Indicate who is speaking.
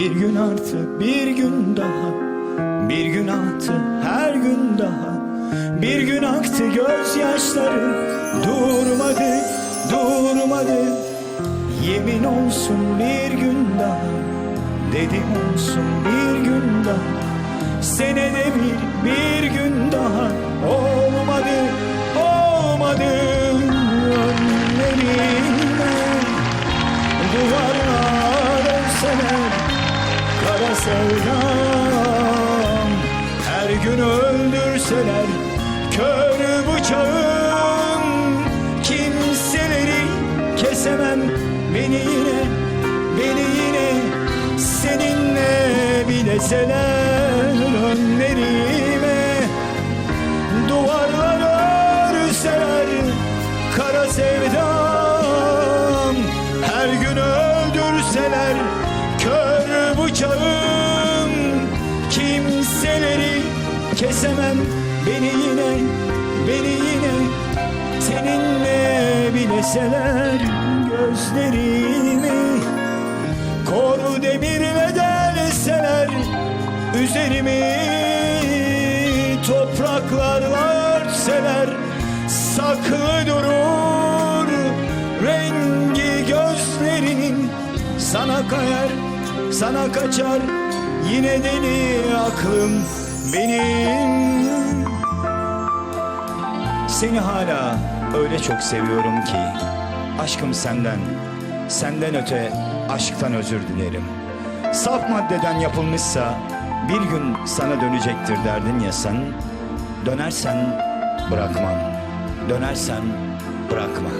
Speaker 1: gün artı bir gün daha. Bir gün aktı her gün daha. Bir gün aktı gözyaşları. Durmadı durmadı. Yemin olsun bir gün daha. Dedim olsun bir gün daha. Senede bir, bir gün daha. Olmadı, sevdam. Her gün öldürseler Kör bıçağım. Kimseleri kesemem. Beni yine Beni yine Seninle bileseler Önlerime. Duvarlar örseler Kara sevdam. Her gün öldürseler bıçağım Kimseleri kesemem. Beni yine Beni yine Seninle bileseler Gözlerimi. Koru demirle delseler Üzerimi. Topraklarla örtseler Saklı durur rengi gözlerinin Sana kayar, sana kaçar Yine deli aklım benim. Seni hala öyle çok seviyorum ki Aşkım senden, senden öte aşktan özür dilerim. Saf maddeden yapılmışsa bir gün sana dönecektir derdin ya sen. Dönersen bırakmam, dönersen bırakma